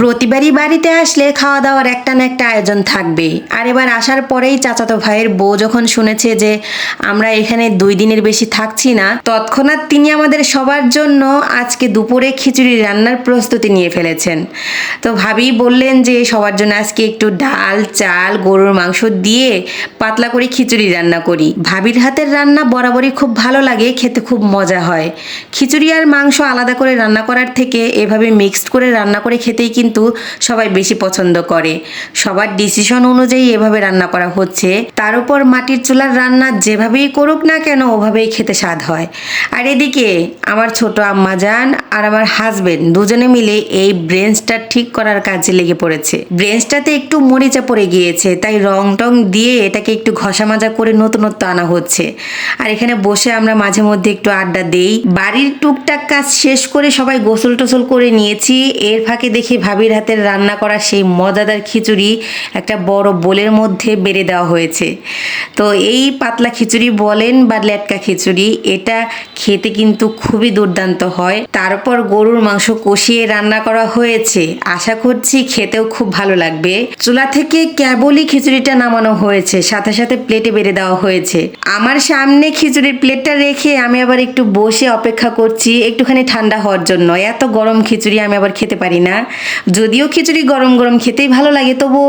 প্রতিবারই বাড়িতে আসলে খাওয়া দাওয়ার একটা না একটা আয়োজন থাকবে। আর এবার আসার পরেই চাচাতো ভাইয়ের বউ যখন শুনেছে যে আমরা এখানে দুই দিনের বেশি থাকছি না, তৎক্ষণাৎ তিনি আমাদের সবার জন্য আজকে দুপুরে খিচুড়ি রান্নার প্রস্তুতি নিয়ে ফেলেছেন। তো ভাবি বললেন যে সবার জন্য আজকে একটু ডাল, চাল, গরুর মাংস দিয়ে পাতলা করে খিচুড়ি রান্না করি। ভাবির হাতের রান্না বরাবরই খুব ভালো লাগে, খেতে খুব মজা হয়। খিচুড়ি আর মাংস আলাদা করে রান্না করার থেকে এভাবে মিক্সড করে রান্না করে খেতেই কিন্তু সবাই বেশি পছন্দ করে। সবার ডিসিশন অনুযায়ী এভাবে রান্না করা হচ্ছে। তার উপর মাটির চুলার রান্না যেভাবেই করুক না কেন, ওভাবেই খেতে স্বাদ হয়। আর এদিকে আমার ছোট আম্মা যান আর আমার হাজবেন্ড দুজনে মিলে এই ব্রেঞ্চটা ঠিক করার কাজে লেগে পড়েছে। ব্রেঞ্চটাতে একটু মরিচা পড়ে গিয়েছে, তাই রং টং দিয়ে এটাকে একটু ঘষা মাজা করে নতুনত্ব আনা হচ্ছে। আর এখানে বসে আমরা মাঝে মধ্যে একটু আড্ডা দেই। বাড়ির টুকটাক কাজ শেষ করে সবাই গোসল টোসল করে নিয়েছি। এর ফাঁকে দেখি ভাবির হাতের রান্না করা সেই মজাদার খিচুড়ি একটা বড় বোলের মধ্যে বেড়ে দেওয়া হয়েছে। তো এই পাতলা খিচুড়ি বলেন বা লেটকা খিচুড়ি, এটা খেতে কিন্তু খুবই দুর্দান্ত হয়। তারপর গরুর মাংস কষিয়ে রান্না করা হয়েছে। আশা করছি খেতেও খুব ভালো লাগবে। চুলা থেকে কেবলই খিচুড়িটা নামানো হয়েছে, সাথে সাথে প্লেটে বেড়ে দেওয়া হয়েছে। আমার সামনে খিচুড়ির প্লেটটা রেখে আমি আবার একটু বসে অপেক্ষা করছি, একটুখানি ঠান্ডা হওয়ার জন্য। এত গরম খিচুড়ি আমি আবার খেতে পারি না। যদিও খিচুড়ি গরম গরম খেতেই ভালো লাগে তবু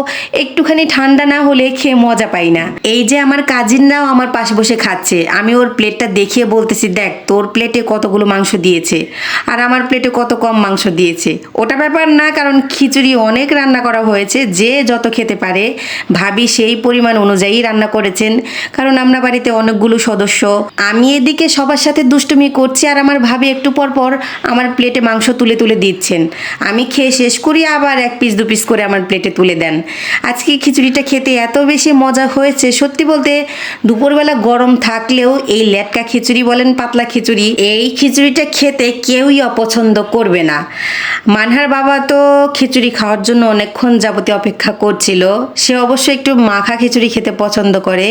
একটুখানি ঠান্ডা না হলে খেয়ে মজা পাই না। এই যে আমার কাজিনরাও আমার পাশে বসে খাচ্ছে, আমি ওর প্লেটটা দেখিয়ে বলতেছি, দেখ, তোর প্লেটে কতগুলো মাংস দিয়েছে আর আমার প্লেটে কত কম মাংস দিয়েছে। ওটা ব্যাপার না, কারণ খিচুড়ি অনেক রান্না করা হয়েছে, যে যত খেতে পারে, ভাবি সেই পরিমাণ অনুযায়ী রান্না করেছেন। কারণ আমরা বাড়িতে অনেকগুলো সদস্য, আমি এদিকে সবার সাথে দুষ্টুমি করছি আর আমার ভাবি একটু পর পর আমার প্লেটে মাংস তুলে তুলে দিচ্ছেন। আমি খেয়ে শেষ করি, আবার এক পিস দু পিস করে আমার প্লেটে তুলে দেন। আজকে খিচুড়িটা খেতে এত বেশি মজা হয়েছে। সত্যি বলতে, দুপুরবেলা গরম থাকলেও এই লেটকা খিচুড়ি বলেন, পাতলা খিচুড়ি, এই খিচুড়িটা খেতে কেউই অপছন্দ করবে না। মানহার বাবা তো খিচুড়ি খাওয়ার জন্য অনেকক্ষণ যাবতীয় অপেক্ষা করছিল। সে অবশ্য একটু মাখা খিচুড়ি খেতে পছন্দ করে।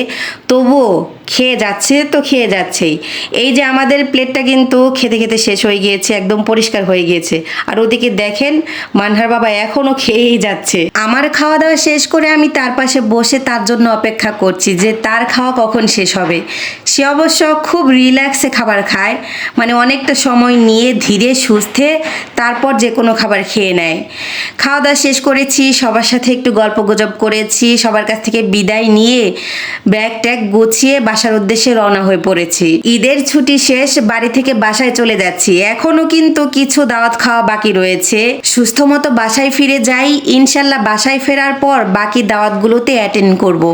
তবুও খেয়ে যাচ্ছে, তো খেয়ে যাচ্ছেই। এই যে আমাদের প্লেটটা কিন্তু খেতে খেতে শেষ হয়ে গিয়েছে, একদম পরিষ্কার হয়ে গিয়েছে। আর ওদিকে দেখেন, মানহার বাবা এখনও খেয়েই যাচ্ছে। আমার খাওয়া দাওয়া শেষ করে আমি তার পাশে বসে তার জন্য অপেক্ষা করছি যে তার খাওয়া কখন শেষ হবে। সে অবশ্য খুব রিল্যাক্সে খাবার খায় মানে অনেকটা সময় নিয়ে ধীরে সুস্থে তারপর যে কোনো খাবার খেয়ে নেয়। খাওয়া দাওয়া শেষ করেছি, সবার সাথে একটু গল্প গুজব করেছি, সবার কাছ থেকে বিদায় নিয়ে ব্যাগ ট্যাগ গুছিয়ে বাসার উদ্দেশ্যে রওনা হয়ে পড়েছি। ঈদের ছুটি শেষ, বাড়ি থেকে বাসায় চলে যাচ্ছি। এখনও কিন্তু কিছু দাওয়াত খাওয়া বাকি রয়েছে। সুস্থ মতো বাসায় ফিরে যাই। ইনশাল্লাহ বাসায় ফেরার পর বাকি দাওয়াতগুলোতে অ্যাটেন্ড করব।